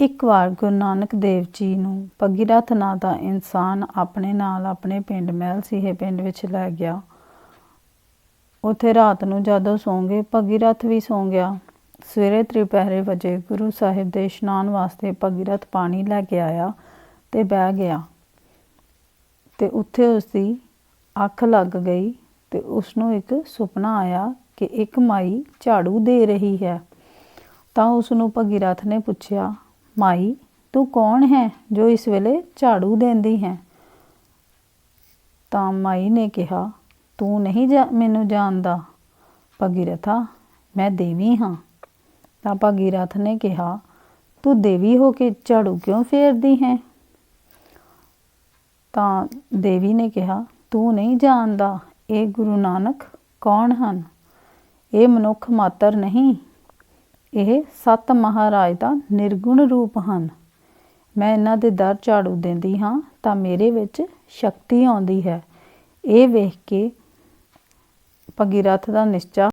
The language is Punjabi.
ਇੱਕ ਵਾਰ ਗੁਰੂ ਨਾਨਕ ਦੇਵ ਜੀ ਨੂੰ ਭਗੀਰਥ ਨਾਂ ਦਾ ਇਨਸਾਨ ਆਪਣੇ ਨਾਲ ਆਪਣੇ ਪਿੰਡ ਮਹਿਲ ਸੀਹੇ ਪਿੰਡ ਵਿੱਚ ਲੈ ਗਿਆ। ਉੱਥੇ ਰਾਤ ਨੂੰ ਜਦੋਂ ਸੌਂਗੇ, ਭਗੀਰਥ ਵੀ ਸੌਂ ਗਿਆ। ਸਵੇਰੇ ਤ੍ਰਿਪਹਿਰੇ ਵਜੇ ਗੁਰੂ ਸਾਹਿਬ ਦੇ ਇਸ਼ਨਾਨ ਵਾਸਤੇ ਭਗੀਰਥ ਪਾਣੀ ਲੈ ਕੇ ਆਇਆ ਤੇ ਬਹਿ ਗਿਆ। ਤੇ ਉੱਥੇ ਉਸ ਦੀ ਅੱਖ ਲੱਗ ਗਈ ਤੇ ਉਸ ਨੂੰ ਇੱਕ ਸੁਪਨਾ ਆਇਆ ਕਿ ਇੱਕ ਮਾਈ ਝਾੜੂ ਦੇ ਰਹੀ ਹੈ। ਤਾਂ ਉਸ ਨੂੰ ਭਗੀਰਥ ਨੇ ਪੁੱਛਿਆ ਮਾਈ, ਤੂੰ ਕੌਣ ਹੈ ਜੋ ਇਸ ਵੇਲੇ ਝਾੜੂ ਦਿੰਦੀ ਹੈ? ਤਾਂ ਮਾਈ ਨੇ ਕਿਹਾ, ਤੂੰ ਨਹੀਂ ਜਾ, ਮੈਨੂੰ ਜਾਣਦਾ। ਭਗੀਰਥਾ, ਮੈਂ ਦੇਵੀ ਹਾਂ। ਤਾਂ ਭਗੀਰਥ ਨੇ ਕਿਹਾ, ਤੂੰ ਦੇਵੀ ਹੋ ਕੇ ਝਾੜੂ ਕਿਉਂ ਫੇਰਦੀ ਹੈ? ਤਾਂ ਦੇਵੀ ਨੇ ਕਿਹਾ, ਤੂੰ ਨਹੀਂ ਜਾਣਦਾ, ਇਹ ਗੁਰੂ ਨਾਨਕ ਕੌਣ ਹਨ? ਇਹ ਮਨੁੱਖ ਮਾਤਰ ਨਹੀਂ। ਇਹ ਸੱਤ ਮਹਾਰਾਜ ਦਾ ਨਿਰਗੁਣ ਰੂਪ ਹਨ। ਮੈਂ ਇਹਨਾਂ ਦੇ ਦਰ ਝਾੜੂ ਦਿੰਦੀ ਹਾਂ ਤਾਂ ਮੇਰੇ ਵਿੱਚ ਸ਼ਕਤੀ ਆਉਂਦੀ ਹੈ। ਇਹ ਵੇਖ ਕੇ ਭਗੀਰਥ ਦਾ ਨਿਸ਼ਚਾ